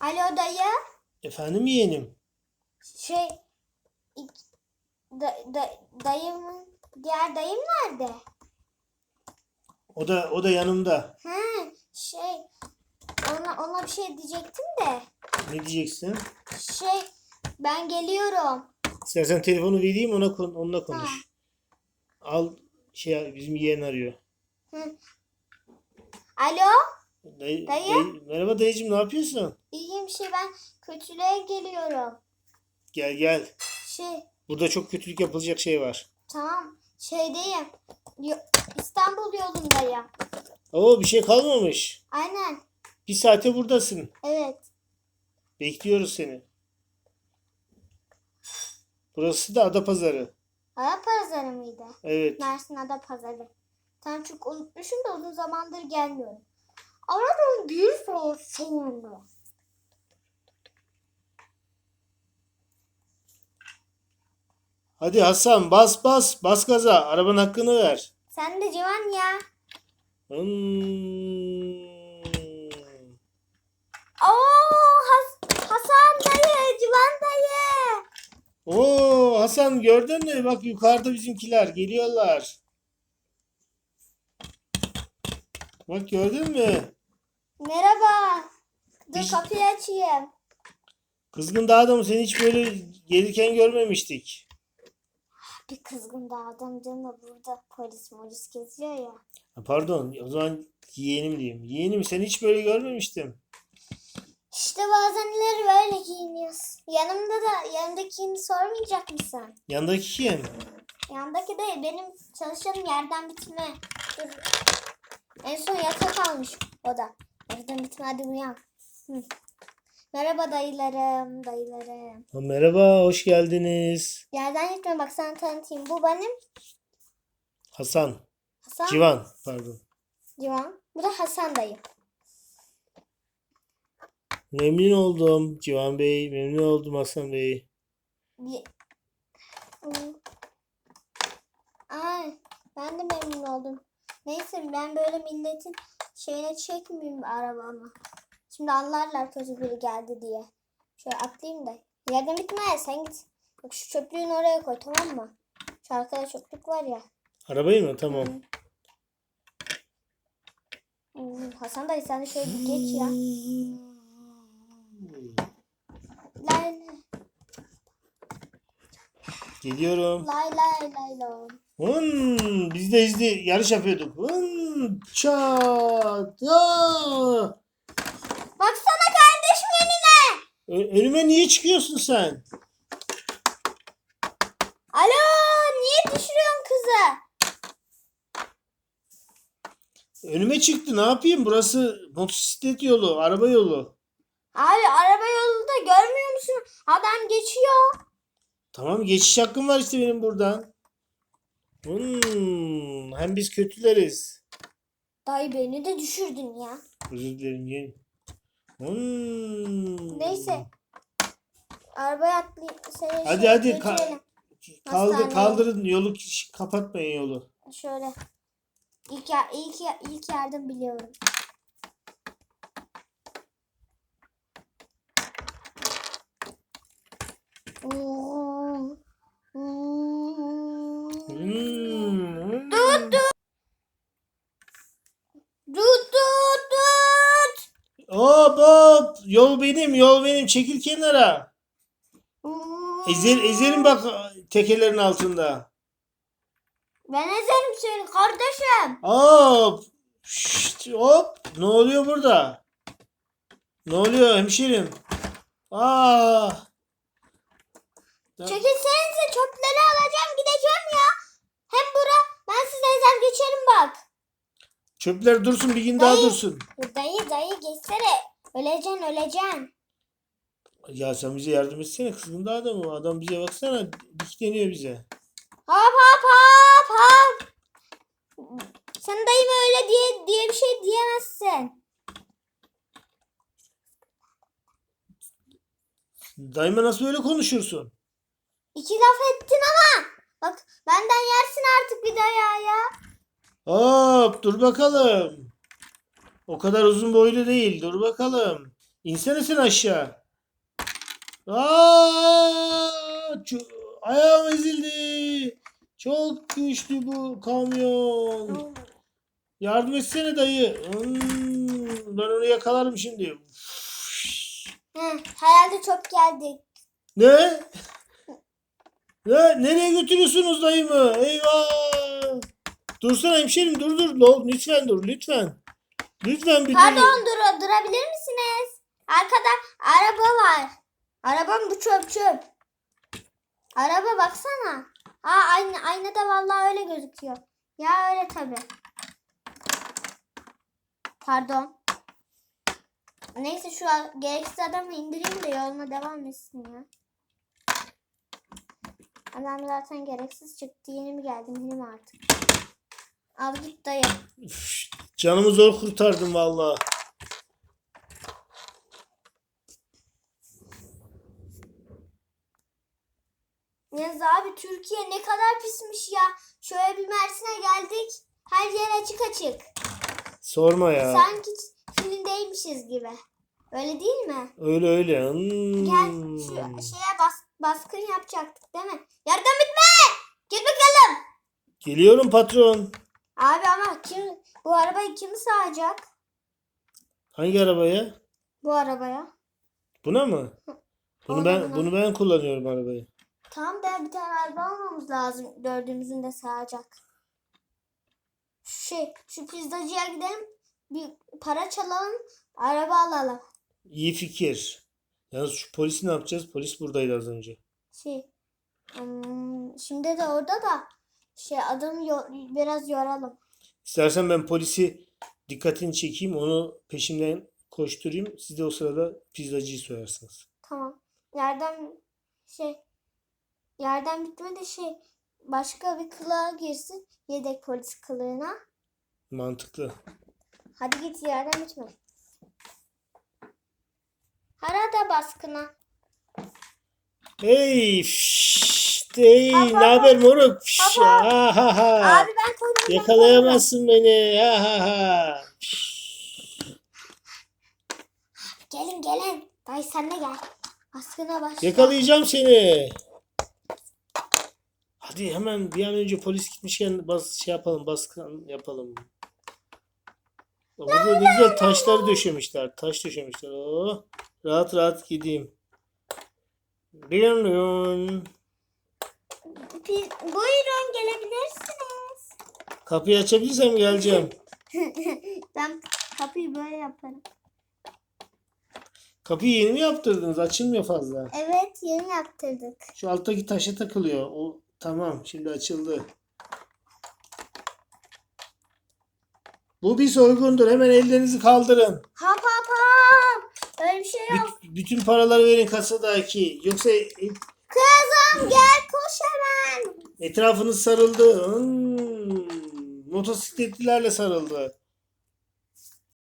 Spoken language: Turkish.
Alo dayı. Efendim yeğenim. Şey da, da, dayımın diğer dayım nerede? O da o da yanımda. He şey ona ona bir şey diyecektim de Ne diyeceksin? şey ben geliyorum. İstersen telefonu vereyim ona onunla konuş. Ha. Al şey bizim yeğen arıyor. Alo Dayı, Dayı? dayı- merhaba dayıcım ne yapıyorsun? iyiyim şey ben kötülüğe geliyorum. Gel gel. Şey Burada çok kötülük yapılacak şey var. tamam şeydeyim Yo- İstanbul yolundayım. Oo bir şey kalmamış. Aynen Bir saate buradasın. evet. Bekliyoruz seni. Burası da Adapazarı. Ada pazarı mıydı? Evet. Mersin Ada pazarı. Tam çünkü unutmuşum da uzun zamandır gelmiyorum. Aradan bir saat sonra. Hadi Hasan bas bas bas gaza. Arabanın hakkını ver. Sen de Civan ya. Hmm. Oo Has- Hasan dayı, Civan dayı. Oo Hasan gördün mü? Bak yukarıda bizimkiler geliyorlar. Bak gördün mü? Merhaba. Dur Biz- kapıyı açayım. Kızgın Dağda mı? Seni hiç böyle gelirken görmemiştik. Bir kızgın da adam canım burada polis molis geziyor ya. Ha, Pardon o zaman yeğenim diyeyim. Yeğenim seni hiç böyle görmemiştim. İşte bazenleri böyle giyiniyoruz. Yanımda da yanımdakini sormayacak mısın? Yandaki kim? Yandaki değil benim çalıştığım yerden bitme. Dur. En son yatak almış o da. Yerden bitme hadi uyan. Hı. Merhaba dayılarım, dayılarım. Ha, merhaba hoş geldiniz. Yerden gitme bak sana tanıtayım. Bu benim Hasan. Hasan Civan pardon. Civan. Bu da Hasan dayı. Memnun oldum Civan Bey. Memnun oldum Hasan Bey. Ye-. Ay, ben de memnun oldum. Neyse ben böyle milletin şeyine çekmeyeyim arabamı. Şimdi anlarlar kötü biri geldi diye. Şöyle atlayayım da. Yerden bitme sen git. Bak şu çöplüğünü oraya koy tamam mı? Şu arkada çöplük var ya. Arabayı mı? Tamam. Hmm, Hasan dayı sen de şöyle bir geç ya. Lay Geliyorum. lay lay lay lay. Hın, biz de izli yarış yapıyorduk. Hın, çat, aa. Baksana kardeşim önüne. Ö- önüme niye çıkıyorsun sen? Alo niye düşürüyorsun kızı? Önüme çıktı. Ne yapayım? Burası motosiklet yolu, araba yolu. Abi araba yolunda görmüyor musun? Adam geçiyor. Tamam geçiş hakkım var işte benim buradan. Hmm, hem biz kötüleriz. Dayı beni de düşürdün ya. Özür dilerim yeğenim. Hmm. Neyse. Arabaya atlayayım. Seni Hadi, şey hadi, ka- Hastaneye. kaldırın yolu kapatmayın yolu. Şöyle. İlk, ya- ilk, ya- ilk yardım biliyorum. Oo. Hop hop. Yol benim, yol benim. Çekil kenara. Ezer, ezerim bak tekerlerin altında. Ben ezerim seni kardeşim. Hop. Şşt, hop. Ne oluyor burada? Ne oluyor hemşerim? Aa. Çekilsenize çöpleri alacağım gideceğim ya. Hem bura ben size ezer geçerim bak. Çöpler dursun bir gün daha Dayı. dursun. Dayı dayı geçsene. Öleceksin öleceksin. Ya sen bize yardım etsene kızgın da adamı. Adam bize baksana dikleniyor bize. Hop hop hop hop. Sen dayıma öyle diye diye bir şey diyemezsin. Daima nasıl öyle konuşursun? İki laf ettin ama. Bak benden yersin artık bir dayağı ya. Hop dur bakalım. O kadar uzun boylu değil. Dur bakalım. İnsene sen aşağı. Aa, ayağım ezildi. Çok güçlü bu kamyon. Yardım etsene dayı. Hmm, ben onu yakalarım şimdi. Hı, herhalde çok geldik. Ne? Ne? Nereye götürüyorsunuz dayımı? Eyvah! Dursana hemşerim dur dur. Lo- Lütfen dur lütfen. Lütfen bir dur. Pardon dur, durabilir misiniz? Arkada araba var. Arabam bu çöp çöp. Araba baksana. Aa ayna, aynada vallahi öyle gözüküyor. Ya öyle tabi. Pardon. Neyse şu a- gereksiz adamı indireyim de yoluna devam etsin ya. Adam zaten gereksiz çıktı. Yeni mi geldim yeni mi artık? Al git dayı. Üf, Canımı zor kurtardım valla. Yalnız abi Türkiye ne kadar pismiş ya. Şöyle bir Mersin'e geldik. Her yer açık açık. Sorma ya. Sanki filmdeymişiz gibi. Öyle değil mi? Öyle öyle. Hmm. Gel şu şeye bas, baskın yapacaktık değil mi? Yardım bitme! Git bakalım. Geliyorum patron. Bu arabayı kim sağacak? Hangi arabaya? Bu arabaya. Buna mı? Bunu ben buna. bunu ben kullanıyorum arabayı. Tamam da bir tane araba almamız lazım. Dördümüzün de sağacak. Şu şey, şu pizzacıya gidelim. Bir para çalalım. Araba alalım. İyi fikir. Yalnız şu polisi ne yapacağız? Polis buradaydı az önce. Şey, hmm, şimdi de orada da şey adamı biraz yoralım. İstersen ben polisi dikkatini çekeyim. Onu peşimden koşturayım. Siz de o sırada pizzacıyı soyarsınız. Tamam. Yerden şey yerden bitmedi şey başka bir kılığa girsin. Yedek polis kılığına. Mantıklı. Hadi git yerden bitme. Harada baskına. Hey, fşşt, hey, ne haber moruk? Fş, Baba. ha, ha, ha. Abi ben koydum. Yakalayamazsın beni. Ha, ha, ha. Gelin gelin. Dayı sen de gel. Baskına başla. Yakalayacağım seni. Hadi hemen bir an önce polis gitmişken bas şey yapalım, baskın yapalım. Burada ne güzel taşları döşemişler. Taş döşemişler. Oh, rahat rahat gideyim. Lyon lyon. Pi- Buyurun gelebilirsiniz. Kapıyı açabilirsem geleceğim. ben kapıyı böyle yaparım. Kapıyı yeni mi yaptırdınız? Açılmıyor fazla. Evet yeni yaptırdık. Şu alttaki taşa takılıyor. O tamam. Şimdi açıldı. Bu bir soygundur. Hemen ellerinizi kaldırın. Hap hap hap. Öyle bir şey yok. Büt- bütün paraları verin kasadaki. Yoksa Kızım gel koş hemen. etrafınız sarıldı. Hmm, motosikletlilerle sarıldı.